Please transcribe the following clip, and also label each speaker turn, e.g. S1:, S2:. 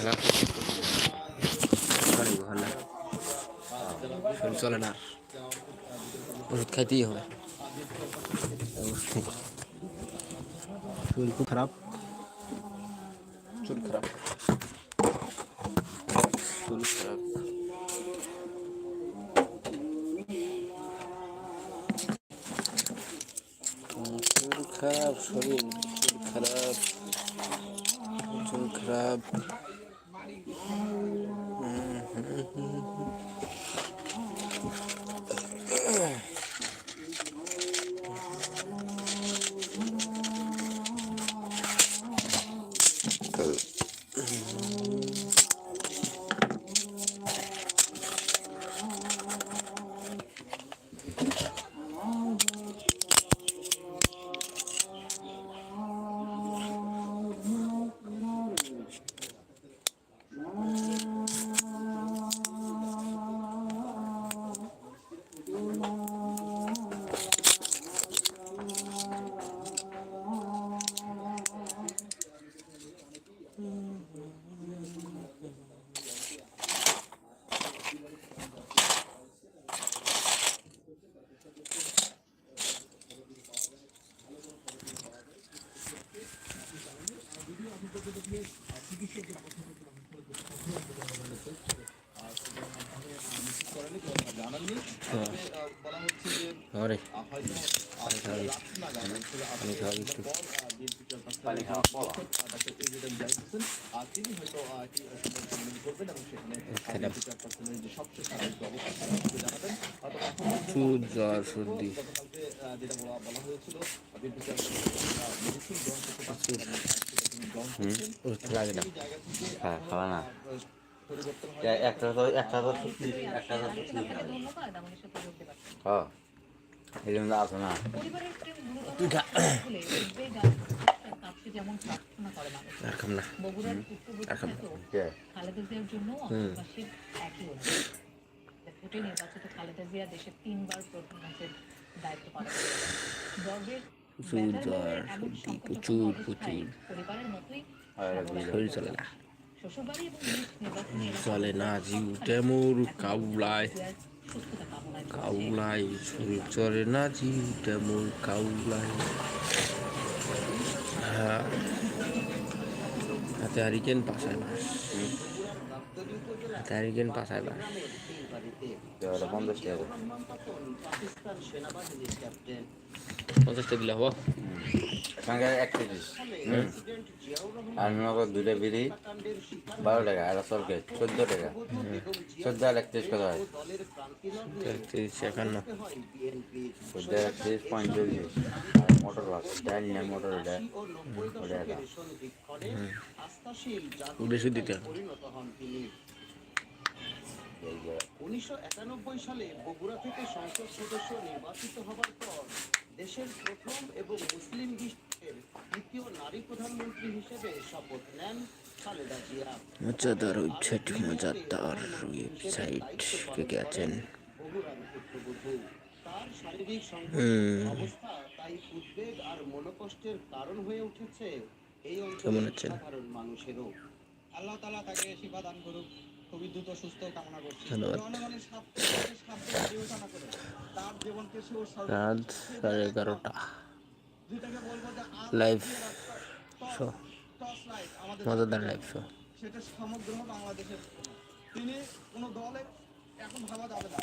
S1: খেলা পারি ভালো শরীর চলে না আর। ওষুধ খাইতেই হবে অবশ্যই। শরীর খুব খারাপ শরীর খারাপ শরীর খারাপ হুম, শরীর খারাপ শরীর শরীর খারাপ শরীর খারাপ আরে। পানি খাওয়াবি পানি লাগে
S2: হ্যাঁ না
S3: দেশের তিনবার প্রধানমন্ত্রীর দায়িত্ব পালন।
S1: প্রচুর জ্বর, সর্দি, প্রচুর, প্রচুর।
S2: হয়।
S1: শরীর চলে না। চলে না জিউ
S3: এখন
S1: কাউলায় কাউলাই। শরীর চলে না জিউ তেমুর কাউলাই। হ্যাঁ। হাতে হারিকেন পাশায় বাস। হাতে হারিকেন পাশায় বাস।
S2: পঞ্চাশ টাকা।
S1: পঞ্চাশটা দিলে হব।
S2: সঙ্গে এক কেজি। আর করো দুটো বিড়ি বারো টাকা। আর সরকে চোদ্দ টাকা। চোদ্দ আর একত্রিশ কত হয়?
S1: তিরিশ একান্ন।
S2: চোদ্দ আর একত্রিশ পঁয়ত্রিশ। আর মোটর ডাইল নিয়ে মোটর
S1: বেশি দিতে
S4: উনিশশো একানব্বই সালে বগুড়া থেকে সংসদ সদস্য নির্বাচিত হবার পর দেশের প্রথম এবং মুসলিম বিশ্বের দ্বিতীয় নারী প্রধানমন্ত্রী হিসেবে শপথ নেন
S1: মজাদার ওয়েবসাইট মজাদার ওয়েবসাইট কে কে আছেন?
S4: বগুড়ার তার শারীরিক অবস্থা তাই উদ্বেগ আর মনোকষ্টের কারণ হয়ে উঠেছে এই অঞ্চলের? সাধারণ মানুষেরও।
S5: আল্লাহ তালা তাকে শিফা দান করুক। খুবই দ্রুত সুস্থ কামনা করছি।
S1: ধন্যবাদ। সাড়ে এগারোটা। লাইভ শো মজাদার লাইভ শো
S5: সেটা সমগ্র বাংলাদেশের তিনি কোনো দলে এখন ভাবা যাবে না।